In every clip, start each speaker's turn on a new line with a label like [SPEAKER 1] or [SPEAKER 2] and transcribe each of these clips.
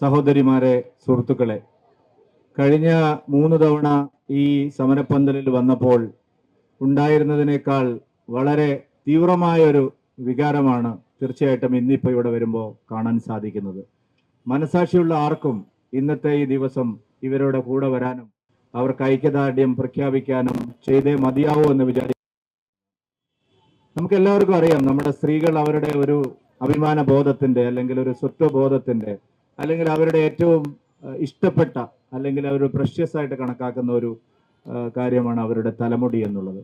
[SPEAKER 1] സഹോദരിമാരെ സുഹൃത്തുക്കളെ കഴിഞ്ഞ മൂന്ന് തവണ ഈ സമരപ്പന്തലിൽ വന്നപ്പോൾ ഉണ്ടായിരുന്നതിനേക്കാൾ വളരെ തീവ്രമായ ഒരു വികാരമാണ് തീർച്ചയായിട്ടും ഇന്നിപ്പോൾ ഇവിടെ വരുമ്പോൾ കാണാൻ സാധിക്കുന്നത്. മനസാക്ഷിയുള്ള ആർക്കും ഇന്നത്തെ ഈ ദിവസം ഇവരുടെ കൂടെ വരാനും അവർക്ക് ഐക്യദാർഢ്യം പ്രഖ്യാപിക്കാനും ചെയ്തേ മതിയാവൂ എന്ന് വിചാരിക്കും നമുക്ക് എല്ലാവർക്കും അറിയാം നമ്മുടെ സ്ത്രീകൾ അവരുടെ ഒരു അഭിമാന ബോധത്തിന്റെ അല്ലെങ്കിൽ ഒരു സ്വത്വബോധത്തിന്റെ അല്ലെങ്കിൽ അവരുടെ ഏറ്റവും ഇഷ്ടപ്പെട്ട അല്ലെങ്കിൽ അവർ പ്രഷ്യസ് ആയിട്ട് കണക്കാക്കുന്ന ഒരു കാര്യമാണ് അവരുടെ തലമുടി എന്നുള്ളത്.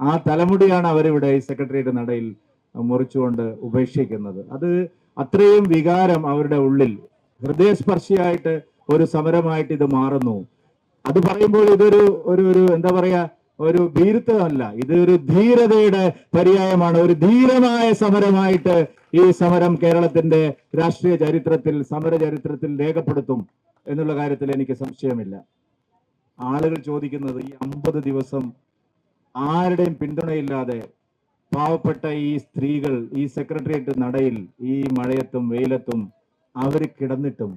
[SPEAKER 1] ആ തലമുടിയാണ് അവരിവിടെ ഈ സെക്രട്ടേറിയറ്റ് നടയിൽ മുറിച്ചുകൊണ്ട് ഉപേക്ഷിക്കുന്നത്. അത് അത്രയും വികാരം അവരുടെ ഉള്ളിൽ. ഹൃദയസ്പർശിയായിട്ട് ഒരു സമരമായിട്ട് ഇത് മാറുന്നു. അത് പറയുമ്പോൾ ഇതൊരു ഒരു ഒരു എന്താ പറയാ ഒരു ഭീരുത്വമല്ല. ഇത് ഒരു ധീരതയുടെ പര്യായമാണ്. ഒരു ധീരമായ സമരമായിട്ട് ഈ സമരം കേരളത്തിന്റെ രാഷ്ട്രീയ ചരിത്രത്തിൽ സമര ചരിത്രത്തിൽ രേഖപ്പെടുത്തും എന്നുള്ള കാര്യത്തിൽ എനിക്ക് സംശയമില്ല. ആളുകൾ ചോദിക്കുന്നത് ഈ അമ്പത് ദിവസം ആരുടെയും പിന്തുണയില്ലാതെ പാവപ്പെട്ട ഈ സ്ത്രീകൾ ഈ സെക്രട്ടേറിയറ്റ് നടയിൽ ഈ മഴയത്തും വെയിലത്തും അവർ കിടന്നിട്ടും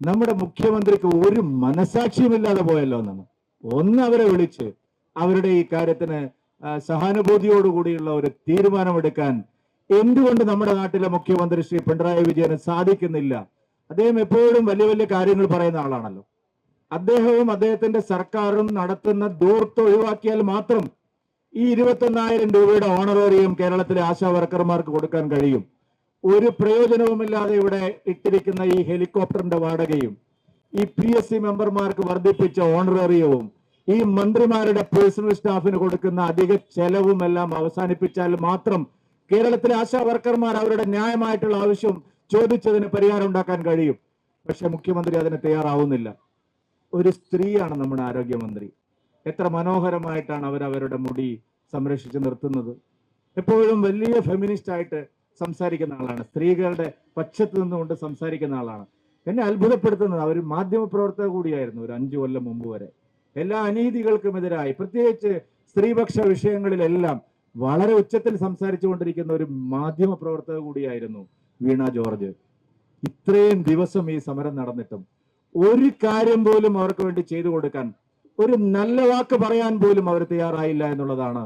[SPEAKER 1] നമ്മുടെ മുഖ്യമന്ത്രിക്ക് ഒരു മനസാക്ഷിയുമില്ലാതെ പോയല്ലോ എന്നാണ് ഒന്ന് അവരെ വിളിച്ച് അവരുടെ ഈ കാര്യത്തിന് സഹാനുഭൂതിയോടുകൂടിയുള്ള ഒരു തീരുമാനമെടുക്കാൻ എന്തുകൊണ്ട് നമ്മുടെ നാട്ടിലെ മുഖ്യമന്ത്രി ശ്രീ പിണറായി വിജയന് സാധിക്കുന്നില്ല? അദ്ദേഹം എപ്പോഴും വലിയ വലിയ കാര്യങ്ങൾ പറയുന്ന ആളാണല്ലോ. അദ്ദേഹവും അദ്ദേഹത്തിന്റെ സർക്കാരും നടത്തുന്ന ദൂർത്ത് ഒഴിവാക്കിയാൽ മാത്രം ഈ ഇരുപത്തൊന്നായിരം രൂപയുടെ ഓണറേറിയം കേരളത്തിലെ ആശാ വർക്കർമാർക്ക് കൊടുക്കാൻ കഴിയും. ഒരു പ്രയോജനവുമില്ലാതെ ഇവിടെ ഇട്ടിരിക്കുന്ന ഈ ഹെലികോപ്റ്ററിന്റെ വാടകയും ഈ പി എസ് സി മെമ്പർമാർക്ക് വർദ്ധിപ്പിച്ച ഓണറേറിയവും ഈ മന്ത്രിമാരുടെ പേഴ്സണൽ സ്റ്റാഫിന് കൊടുക്കുന്ന അധിക ചെലവും എല്ലാം അവസാനിപ്പിച്ചാൽ മാത്രം കേരളത്തിലെ ആശാ വർക്കർമാർ അവരുടെ ന്യായമായിട്ടുള്ള ആവശ്യം ചോദിച്ചതിന് പരിഹാരം ഉണ്ടാക്കാൻ കഴിയും. പക്ഷെ മുഖ്യമന്ത്രി അതിന് തയ്യാറാവുന്നില്ല. ഒരു സ്ത്രീയാണ് നമ്മുടെ ആരോഗ്യമന്ത്രി. എത്ര മനോഹരമായിട്ടാണ് അവർ അവരുടെ മുടി സംരക്ഷിച്ച് നിർത്തുന്നത്. എപ്പോഴും വലിയ ഫെമിനിസ്റ്റ് ആയിട്ട് സംസാരിക്കുന്ന ആളാണ്. സ്ത്രീകളുടെ പക്ഷത്ത് നിന്നുകൊണ്ട് സംസാരിക്കുന്ന ആളാണ്. എന്നെ അത്ഭുതപ്പെടുത്തുന്നത്. അവർ മാധ്യമപ്രവർത്തക കൂടിയായിരുന്നു ഒരു അഞ്ചു കൊല്ലം മുമ്പ് വരെ. എല്ലാ അനീതികൾക്കുമെതിരായി പ്രത്യേകിച്ച് സ്ത്രീപക്ഷ വിഷയങ്ങളിലെല്ലാം വളരെ ഉച്ചത്തിൽ സംസാരിച്ചു കൊണ്ടിരിക്കുന്ന ഒരു മാധ്യമ പ്രവർത്തക കൂടിയായിരുന്നു വീണ ജോർജ്. ഇത്രയും ദിവസം ഈ സമരം നടന്നിട്ടും ഒരു കാര്യം പോലും അവർക്ക് വേണ്ടി ചെയ്തു കൊടുക്കാൻ ഒരു നല്ല വാക്ക് പറയാൻ പോലും അവർ തയ്യാറായില്ല എന്നുള്ളതാണ്.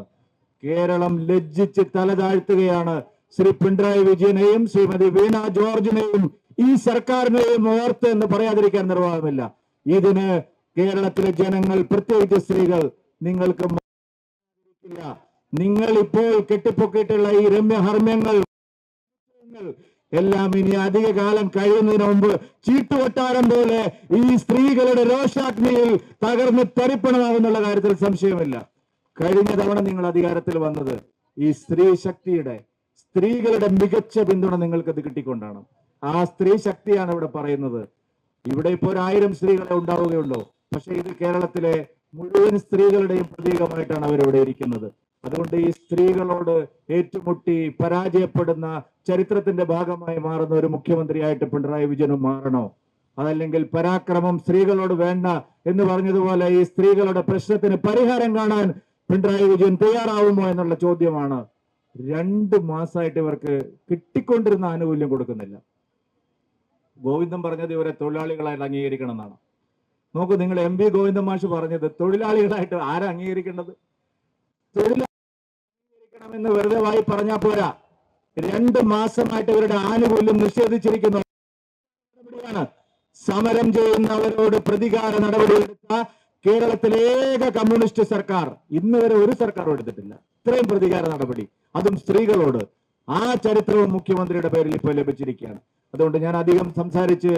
[SPEAKER 1] കേരളം ലജ്ജിച്ച് തല താഴ്ത്തുകയാണ് ശ്രീ പിണറായി വിജയനെയും ശ്രീമതി വീണ ജോർജിനെയും ഈ സർക്കാരിനെയും ഓർത്ത് എന്ന് പറയാതിരിക്കാൻ നിർവാഹമില്ല. ഇതിന് കേരളത്തിലെ ജനങ്ങൾ പ്രത്യേകിച്ച് സ്ത്രീകൾ നിങ്ങൾക്ക്. നിങ്ങൾ ഇപ്പോൾ കെട്ടിപ്പൊക്കിയിട്ടുള്ള ഈ രമ്യഹർമ്മ്യങ്ങൾ എല്ലാം ഇനി അധിക കാലം കഴിയുന്നതിന് മുമ്പ് ചീട്ടുകൊട്ടാരം പോലെ ഈ സ്ത്രീകളുടെ രോഷാഗ്നിയിൽ തകർന്ന് തരിപ്പണമാകുന്നുള്ള കാര്യത്തിൽ സംശയമില്ല. കഴിഞ്ഞ തവണ നിങ്ങൾ അധികാരത്തിൽ വന്നത് ഈ സ്ത്രീ ശക്തിയുടെ സ്ത്രീകളുടെ മികച്ച പിന്തുണ നിങ്ങൾക്ക് അത് കിട്ടിക്കൊണ്ടാണ്. ആ സ്ത്രീ ശക്തിയാണ് ഇവിടെ പറയുന്നത്. ഇവിടെ ഇപ്പോൾ ഒരായിരം സ്ത്രീകളെ ഉണ്ടാവുകയുള്ളൂ. പക്ഷെ ഇത് കേരളത്തിലെ മുഴുവൻ സ്ത്രീകളുടെയും പ്രതീകമായിട്ടാണ് അവരിവിടെ ഇരിക്കുന്നത്. അതുകൊണ്ട് ഈ സ്ത്രീകളോട് ഏറ്റുമുട്ടി പരാജയപ്പെടുന്ന ചരിത്രത്തിന്റെ ഭാഗമായി മാറുന്ന ഒരു മുഖ്യമന്ത്രിയായിട്ട് പിണറായി വിജയനും മാറണോ? അതല്ലെങ്കിൽ പരാക്രമം സ്ത്രീകളോട് വേണ്ട എന്ന് പറഞ്ഞതുപോലെ ഈ സ്ത്രീകളുടെ പ്രശ്നത്തിന് പരിഹാരം കാണാൻ പിണറായി വിജയൻ തയ്യാറാവുമോ എന്നുള്ള ചോദ്യമാണ് രണ്ട് മാസമായിട്ട് ഇവർക്ക് കിട്ടിക്കൊണ്ടിരുന്ന ആനുകൂല്യം കൊടുക്കുന്നില്ല. ഗോവിന്ദം പറഞ്ഞത് ഇവരെ തൊഴിലാളികളായിട്ട് അംഗീകരിക്കണം എന്നാണ്. നോക്കൂ നിങ്ങൾ എം പി ഗോവിന്ദ മാഷ് പറഞ്ഞത് തൊഴിലാളികളായിട്ട് ആരാ അംഗീകരിക്കേണ്ടത്? തൊഴിലാളിക്കണമെന്ന് വെറുതെ വായി പറഞ്ഞാൽ പോരാ. രണ്ട് മാസമായിട്ട് ഇവരുടെ ആനുകൂല്യം നിഷേധിച്ചിരിക്കുന്നു. സമരം ചെയ്യുന്നവരോട് പ്രതികാര നടപടിയെടുത്ത കേരളത്തിലെ ഏക കമ്മ്യൂണിസ്റ്റ് സർക്കാർ. ഇന്ന് വരെ ഒരു സർക്കാരും എടുത്തിട്ടില്ല. ഇത്രയും പ്രതികാര നടപടി. അതും സ്ത്രീകളോട്. ആ ചരിത്രവും മുഖ്യമന്ത്രിയുടെ പേരിൽ ഇപ്പോൾ ലഭിച്ചിരിക്കുകയാണ്. അതുകൊണ്ട് ഞാൻ അധികം സംസാരിച്ച്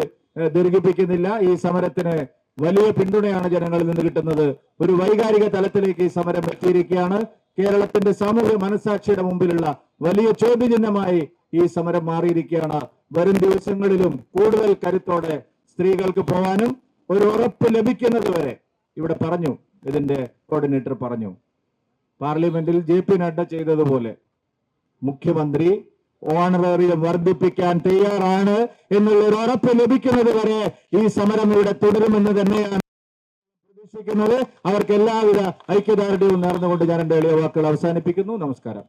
[SPEAKER 1] ദീർഘിപ്പിക്കുന്നില്ല. ഈ സമരത്തിന് വലിയ പിന്തുണയാണ് ജനങ്ങളിൽ നിന്ന് കിട്ടുന്നത്. ഒരു വൈകാരിക തലത്തിലേക്ക് ഈ സമരം എത്തിയിരിക്കുകയാണ്. കേരളത്തിന്റെ സാമൂഹ്യ മനസാക്ഷിയുടെ മുമ്പിലുള്ള വലിയ ചോദ്യചിഹ്നമായി ഈ സമരം മാറിയിരിക്കുകയാണ്. വരും ദിവസങ്ങളിലും കൂടുതൽ കരുത്തോടെ സ്ത്രീകൾക്ക് പോകാനും ഒരു ഉറപ്പ് ലഭിക്കുന്നത് വരെ ഇവിടെ പറഞ്ഞു. ഇതിന്റെ കോർഡിനേറ്റർ പറഞ്ഞു. പാർലമെന്റിൽ ജെ പി നഡ്ഡ ചെയ്തതുപോലെ മുഖ്യമന്ത്രി ഓണറേറിയം വർദ്ധിപ്പിക്കാൻ തയ്യാറാണ് എന്നുള്ള ഒരു ഉറപ്പ് ലഭിക്കുന്നത് വരെ ഈ സമരം ഇവിടെ തുടരുമെന്ന് തന്നെയാണ് പ്രതീക്ഷിക്കുന്നത്. അവർക്ക് എല്ലാവിധ ഐക്യദാർഢ്യവും നേർന്നുകൊണ്ട് ഞാൻ എന്റെ എളിയ വാക്കുകൾ അവസാനിപ്പിക്കുന്നു. നമസ്കാരം.